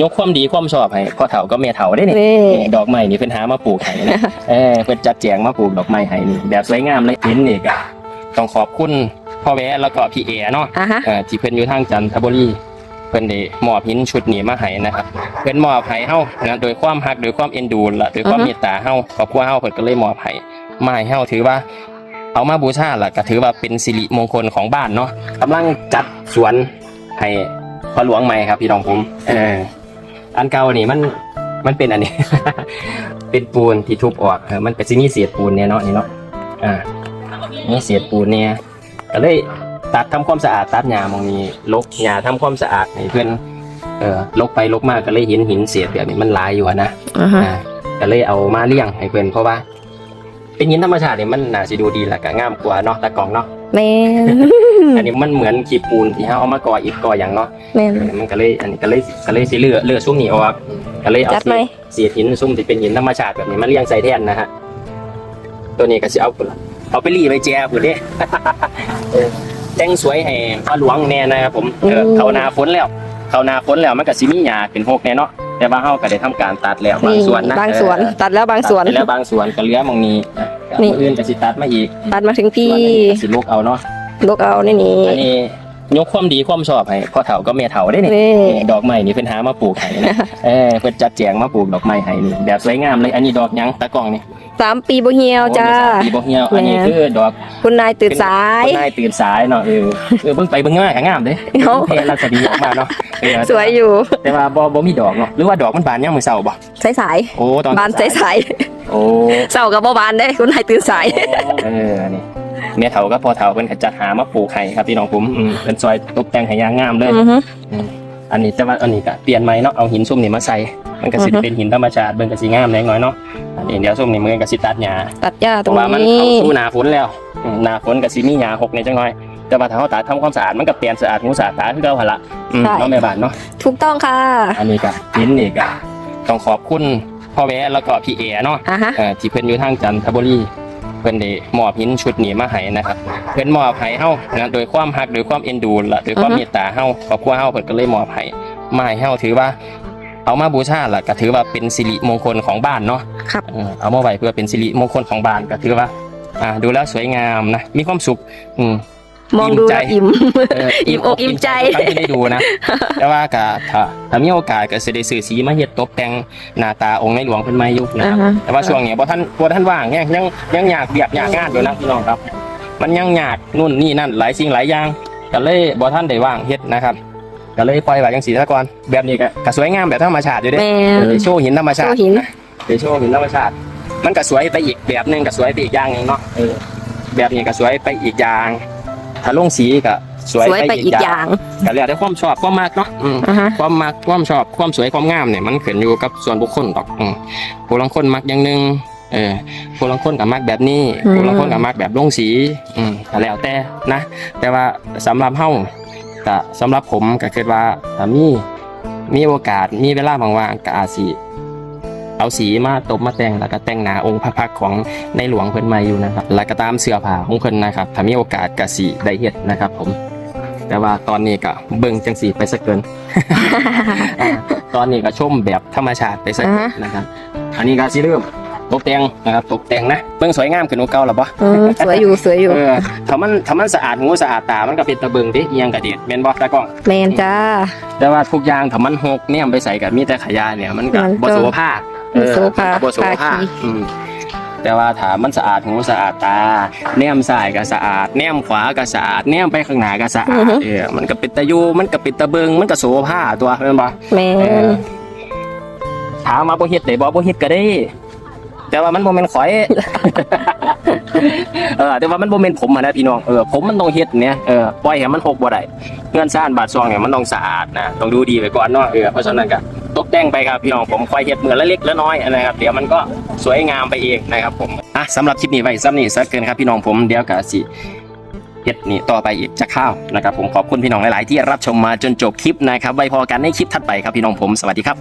ยกความดีความชอบให้พ่อเฒ่าก็แม่เฒ่าได้นี่นี่นี่ดอกไม้นี่เพิ่นหามาปลูกให้นะเออเพิ่นจัดแจงมาปลูกดอกไม้ให้นี่แบบสวยงามเลยเห็นนี่ก็ต้องขอบคุณพ่อแวะแล้วก็พี่เอเนาะ อะฮะ เอ่อที่เพิ่นอยู่ทางจันทบุรีเพิ่นได้มอบหินชุดนี้มาให้นะครับเพิ่นมอบให้เฮานะโดยความฮักโดยความเอ็นดูและโดยความอือฮึ เมตตาเฮาครอบครัวเฮาเพิ่นก็เลยมอบให้มาให้เฮาถือว่า เอามาบูชาล่ะก็ถือว่าเป็นสิริมงคลของบ้านเนาะกำลังจัดสวนให้พ่อหลวงใหม่ครับพี่น้องผมเออ อันเก่านี่มันมันเป็นอันนี้ เป็นปูนที่ทุบออกเออมันก็สิมีเศษปูนเนี่ยเนาะนี่เนาะอ่ามีเศษปูนเนี่ยก็เลยตัดทำความสะอาดตัดหญ้ามองนี้ลกหญ้าทำความสะอาดให้เพื่อนเออลกไปลกมาก็เลยเห็นหินเสียดแบบนี้มันหลายอยู่อะนะอะฮะอ่าก็เลยเอามาเลี้ยงให้เพื่อนเพราะว่า เป็นหินธรรมชาติเนี่ยมันน่าสิดูดีแหละก็งามกว่าเนาะตะกล่องเนาะแม่น อันนี้มันเหมือนขีปูนที่เขาเอามาก่ออิฐก่ออย่างเนาะแม่น มันก็เลยอันนี้ก็เลยก็เลยสิเลือเลือซุ้มนี้ออกก็เลยเอาจัดเศไหมษเศษหินซุ้มที่เป็นหินธรรมชาติแบบนี้มาเลี้ยงใส่แทนนะฮะตัวนี้ก็สิเอาพุ่นล่ะเอาไปรีไปแจพุ่นเด้ เออแต่งสวยให้พระหลวงแน่นะครับผมเออเขาหนาฝนแล้ว เขาหนาฝนแล้วมันก็สิมีหญ้าเป็นหกแน่เนาะแต่ว่าเฮาก็ได้ทำการตัดแล้วบางส่วนนะบางสวน เออ ตัดแล้วบางสวน ตัดไปแล้วบางส่วนก็เหลือหมองนี้นะนี่มื้ออื่นก็สิตัดมาอีกตัดมาถึงพี่ส่วนอันนี้ก็สิลูกเอาเนาะ ลูกเอาในนี้อันนี้ยกความดีความชอบให้พ่อเฒ่าก็แม่เฒ่าได้นี่นี่ นี่ดอกไม้นี่เพิ่นหามาปลูกให้นะเออเพิ่นจัดแจงมาปลูกดอกไม้ให้นี่แบบสวยงามเลยอันนี้ดอกหยังตะกล้องนี่สามปีบ่เหี่ยวจ้า โอ้มีสมปีบ่เหี่ยวอันนี้แม่ คือดอก คุณนายตื่นสาย คนนายตื่นสายเนาะเออเออเบิ่งไปเบิ่งมาก็งามเด้เนาะเทลักษณีออกมาเนาะเออสวยอยู่แต่ว่าบ่บ่มีดอกเนาะหรือว่าดอกมันบานยามมื้อเช้าบ่สายสายโอ้ตอนๆบานสายสายโอ้ๆเศร้ากับบ่บานได้ คุณนายตื่นสาย เออนี่ แม่เฒ่ากับพ่อเฒ่าเพิ่นก็จัดหามาปลูกให้ครับพี่น้องผมอืมเพิ่นซอยตกแต่งให้อย่างงามเลย อือฮึ อันนี้แต่ว่าอันนี้ก็เปลี่ยนใหม่เนาะเอาหินซุ่มนี่มาใส่มันก็สิอือฮึ เป็นหินธรรมชาติเบิ่งก็สิงามแหน่น้อยเนาะอันนี้เดี๋ยวซุ่มนี่มันก็สิตัดหญ้าตัดหญ้าเพตรงราะว่ามันนี้เข้าสู่หน้าฝนแล้วอืมหน้าฝนก็สิมีหญ้าหกในจังน้อย แต่ว่าถ้าเฮาตัดทำความสะอาดมันก็เปลี่ยนสะอาดหูสะอาดตาคือเก่าหั่นล่ะอืมใช่เนาะแม่บ้านเนาะ ถูกต้องค่ะอันนี้ก็หินนี่ก็ต้องขอบคุณพ่อแวะแล้วก็พี่เอเนาะอะฮะ เอ่อที่เพิ่นอยู่ทางจันทบุรี เพิ่นได้มอบหินชุดนี้มาให้นะครับ เพิ่นมอบให้เฮานะโดยความฮักโดยความเอ็นดูและโดยความอือฮึเมตตาเฮาครอบครัวเฮาเพิ่นก็เลยมอบให้มาให้เฮาถือว่า เอามาบูชาล่ะก็ถือว่าเป็นสิริมงคลของบ้านเนาะครับเออเอามาไว้เพื่อเป็นสิริมงคลของบ้านก็ถือว่า อ่าดูแล้วสวยงามนะมีความสุขอืม มองดูแล้วอิ่มเอออิ่มอกอิ่มใจทุกครั้งที่ได้ดูนะ แต่ว่าก็ถ้าถ้ามีโอกาสก็สิได้ซื้อสีมาเฮ็ดตกแต่งหน้าตาองค์ในหลวงเพิ่นใหม่อยู่นะครับอ่าฮะ แต่ว่าช่วงนี้บ่ท่านบ่ท่านว่างยังยังยังอยากเบียกอยากงานอยู่นะพี่น้องครับ มันยังอยากนู่นนี่นั่นหลายสิ่งหลายอย่างก็เลยบ่ท่านได้ว่างเฮ็ดนะครับก็เลยปล่อยไว้จังซี่ซะก่อนแบบนี้ก็ก็สวยงามแบบธรรมชาติอยู่เด้ แม่เออโชว์หินธรรมชาโชติว์หินเดี๋ยวโชว์หินธรรมชาติ มันก็สวยไปอีกแบบหนึงก็สวยไปอีกอย่างหนึงเนาะเออแบบนี้ก็สวยไปอีกอย่าง ถ้าลงสีก็สวยสวยไปไปอีอีกกออย่างย่างก็แล้วแต่ความชอบความมักเนาะอืม อะฮะ ความมักความชอบความสวยความงามเนี่ยมันขึ้นอยู่กับส่วนบุคคลดอกอืมผู้ลางคนมักอย่างหนึงเออผู้ลางคนก็มักแบบนี้อืม ผู้ลางคนก็มักแบบลงสีอืมก็แล้วแต่นะ แต่ว่าสำหรับเฮาก็สำหรับผมก็คิดว่าถ้ามีมีโอกาสมีเวลาว่างๆก็อาจสิ เอาสีมาตบมาแต่งแล้วก็แต่งหน้าองค์พระพักตร์ของในหลวงเพิ่นมาอยู่นะครับแล้วก็ตามเสื้อผ้าของเพิ่นนะครับถ้ามีโอกาสก็สิได้เฮ็ดนะครับ ผม แต่ว่าตอนนี้ก็เบิ่งจังสีไปสักเกินอ่าตอนนี้ก็ชมแบบธรรมชาติไปสักอ่าฮะนะครับ อันนี้ก็สิเริ่มตกแต่งนะครับตกแต่งนะเบิ่งสวยงามขึ้นกว่าเก่าแล้วบ่อืมสวยอยู่สวยอยู่เออถ้ามันถ้ามันสะอาดหูสะอาดตา มันก็เป็นตะเบิงเด้อีหยังก็เด็ดแม่นบ่ตากล้องแมนจ้าแต่ว่าทุกอย่างถ้ามันหกเนี่ยไปใส่กับมีแต่ขยะเนี่ยมันก็มันก็บ่โสภาพ เออบ่โสภาพบ่โสภาพภาคี อืมแต่ว่าถ้ามันสะอาดหูสะอาดตา แนมซ้ายก็สะอาด แนมขวาก็สะอาด แนมไปข้างหน้าก็สะอาดเออมันก็เป็นตะอยู่มันก็เป็นตะเบิงมันก็โสภาพตัวแม่นบ่ แมเอนอถามมาบ่เฮ็ดได้บ่บ่เฮ็ดก็ได้ แต่ว่ามันบ่แม่นข่อย เออ แต่ว่ามันบ่แม่นผมอะนะพี่น้อง เออ ผมมันต้องเฮ็ดเนี่ย เออ ปล่อยให้มันหกบ่ได้เงื่อนซ่านบาดซองเนี่ยมันต้องสะอาดนะ ต้องดูดีไว้ก่อนเนาะ เออ เพราะฉะนั้นก็ ตกแต่งไปครับพี่น้องผมคอยเห็ดเหมือนละเล็กละน้อยนะครับเดี๋ยวมันก็สวยงามไปเองนะครับผมอะสำหรับคลิปนี้ไว้ซ้ำนี่ซะเกินครับพี่น้องผมเดี๋ยวกะสิเห็ดนี่ต่อไปอีกจะข้าวนะครับผมขอบคุณพี่น้องหลาย ๆ ที่รับชมมาจนจบคลิปนะครับไว้พอกันในคลิปถัดไปครับพี่น้องผมสวัสดีครับ